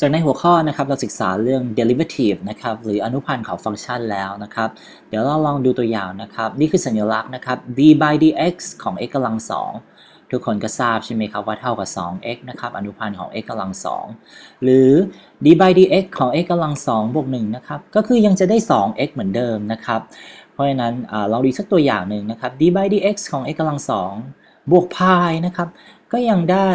จากในหัวข้อนะครับเราศึกษาเรื่อง derivative นะครับหรืออนุพันธ์ของฟังก์ชันแล้วนะครับ เดี๋ยวเราลองดูตัวอย่างนะครับ นี่คือสัญลักษณ์นะครับ d by dx ของ x กำลังสองทุกคนก็ทราบใช่ไหมครับว่าเท่ากับ 2x นะครับอนุพันธ์ของ x กำลังสองหรือ d by dx ของ x กำลังสองบวก1นะครับก็คือยังจะได้ 2x เหมือนเดิมนะครับ เพราะฉะนั้นอาลองดูสักตัวอย่างหนึ่งนะครับ d by dx ของ x กำลังสองบวกพายนะครับก็ยังได้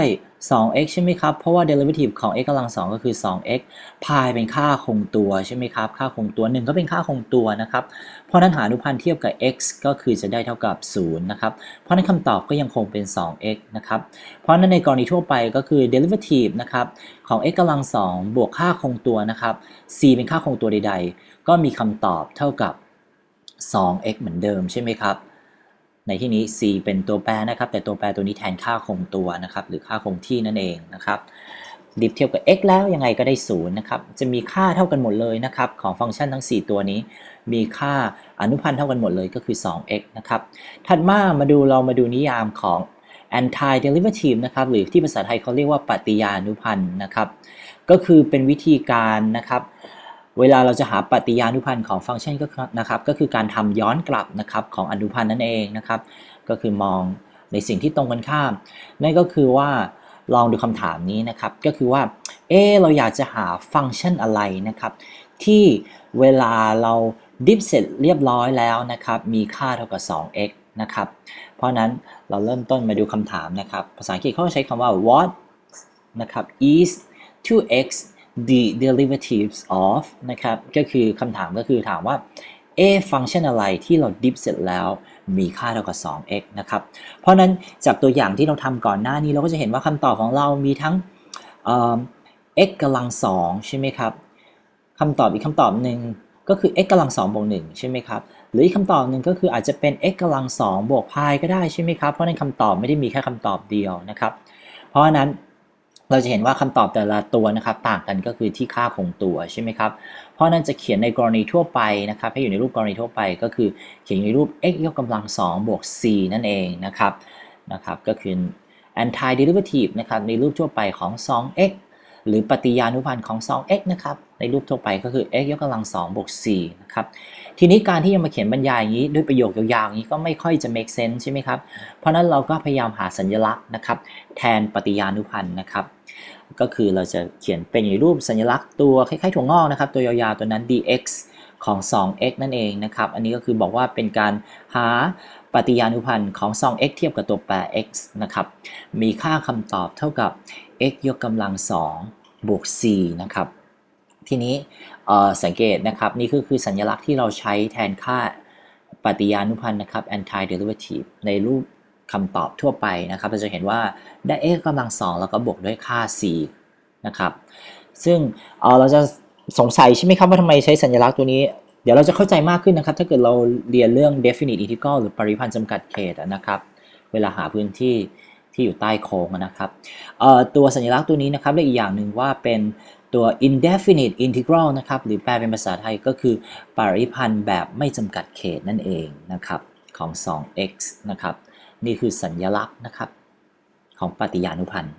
2x ใช่ไหมครับ เพราะว่า derivative ของ x กำลัง 2 ก็คือ 2x พายเป็นค่าคงตัวใช่ไหมครับ ค่าคงตัว 1 ก็เป็นค่าคงตัวนะครับ เพราะนั้นหาอนุพันธ์เทียบกับ x ก็คือจะได้เท่ากับ 0 นะครับ เพราะนั้นคำตอบก็ยังคงเป็น 2x นะครับ เพราะนั้นในกรณีทั่วไปก็คือ derivative นะครับของ x กำลัง 2 บวกค่าคงตัวนะครับ c เป็นค่าคงตัวใด ๆ ก็มีคำตอบเท่ากับ 2x เหมือนเดิมใช่ไหมครับ ในที่นี้ c เป็นตัวแปรนะครับ แต่ตัวแปรตัวนี้แทนค่าคงตัวนะครับ หรือค่าคงที่นั่นเองนะครับดิฟเทียบกับ x แล้วยังไงก็ได้0นะครับ จะมีค่าเท่ากันหมดเลยนะครับ ของฟังก์ชันทั้ง 4 ตัวนี้ มีค่าอนุพันธ์เท่ากันหมดเลยก็คือ 2x นะครับ ถัดมามาดูเรามาดูนิยามของ anti derivative นะครับ หรือที่ภาษาไทยเขาเรียกว่าปฏิยานุพันธ์นะครับ ก็คือเป็นวิธีการนะครับ เวลาเราจะหาปฏิยานุพันธ์ของฟังก์ชันก็นะครับก็คือการทำย้อนกลับนะครับของอนุพันธ์นั่นเองนะครับ ก็คือมองในสิ่งที่ตรงกันข้าม นั่นก็คือว่าลองดูคำถามนี้นะครับ ก็คือว่าเออเราอยากจะหาฟังก์ชันอะไรนะครับ ที่เวลาเราดิฟเสร็จเรียบร้อยแล้วนะครับ มีค่าเท่ากับ 2x นะครับ เพราะนั้นเราเริ่มต้นมาดูคำถามนะครับ ภาษาอังกฤษเขาใช้คำว่า what นะครับ is 2x the derivatives of นะครับ ก็คือคำถามก็คือถามว่าเอฟังก์ชันอะไรที่เราดิฟเสร็จแล้วมีค่าเท่ากับ 2x นะครับ เพราะนั้นจากตัวอย่างที่เราทำก่อนหน้านี้เราก็จะเห็นว่าคำตอบของเรามีทั้ง x กำลัง2ใช่ไหมครับคำตอบอีกคำตอบหนึ่งก็คือ x กำลัง2บวก1ใช่ไหมครับ หรืออีกคำตอบหนึ่งก็คืออาจจะเป็น x กำลัง2บวกพายก็ได้ใช่ไหมครับ เพราะนั้นคำตอบไม่ได้มีแค่คำตอบเดียวนะครับ เพราะนั้น เราจะเห็นว่าคำตอบแต่ละตัวนะครับต่างกันก็คือที่ค่าคงตัวใช่ไหมครับ เพราะนั้นจะเขียนในกรณีทั่วไปนะครับให้อยู่ในรูปกรณีทั่วไปก็คือเขียนในรูป x ยกกำลัง2บวก c นั่นเองนะครับนะครับก็คือ anti derivative นะครับในรูปทั่วไปของ 2x หรือปฏิยานุพันธ์ของ 2x นะครับในรูปทั่วไปก็คือ x ยกกำลัง2บวก c นะครับทีนี้การที่จะมาเขียนบรรยายอย่างนี้ด้วยประโยคยาวๆอย่างนี้ก็ไม่ค่อยจะ make sense ใช่ไหมครับ เพราะนั้นเราก็พยายามหาสัญลักษณ์นะครับแทนปฏิยานุพันธ์นะครับ ก็คือเราจะเขียนเป็นในรูปสัญลักษณ์ตัวคล้ายๆถั่วงอกนะครับ ตัวยาวๆตัวนั้น dx ของ 2x นั่นเองนะครับ อันนี้ก็คือบอกว่าเป็นการหาปฏิยานุพันธ์ของ 2x เทียบกับตัวแปร x นะครับ มีค่าคำตอบเท่ากับ x ยกกำลัง 2 บวก c นะครับ ทีนี้สังเกตนะครับนี่คือคือสัญลักษณ์ที่เราใช้แทนค่าปฏิยานุพันธ์นะครับ anti derivative ในรูป คำตอบทั่วไปนะครับเราจะเห็นว่าได้ x กำลังสองแล้วก็บวกด้วยค่า c นะครับซึ่งเเราจะสงสัยใช่ไหมครับว่าทำไมใช้สัญลักษณ์ตัวนี้ เดี๋ยวเราจะเข้าใจมากขึ้นนะครับ ถ้าเกิดเราเรียนเรื่อง definite integral หรือปริพันธ์จำกัดเขตนะครับเวลาหาพื้นที่ที่อยู่ใต้โค้งนะครับตัวสัญลักษณ์ตัวนี้นะครับเรียกอีกอย่างหนึ่งว่าเป็นตัว indefinite integral นะครับหรือแปลเป็นภาษาไทยก็คือปริพันธ์แบบไม่จำกัดเขตนั่นเองนะครับของ 2x นะครับ นี่คือสัญลักษณ์นะครับ ของปฏิญานุพันธ์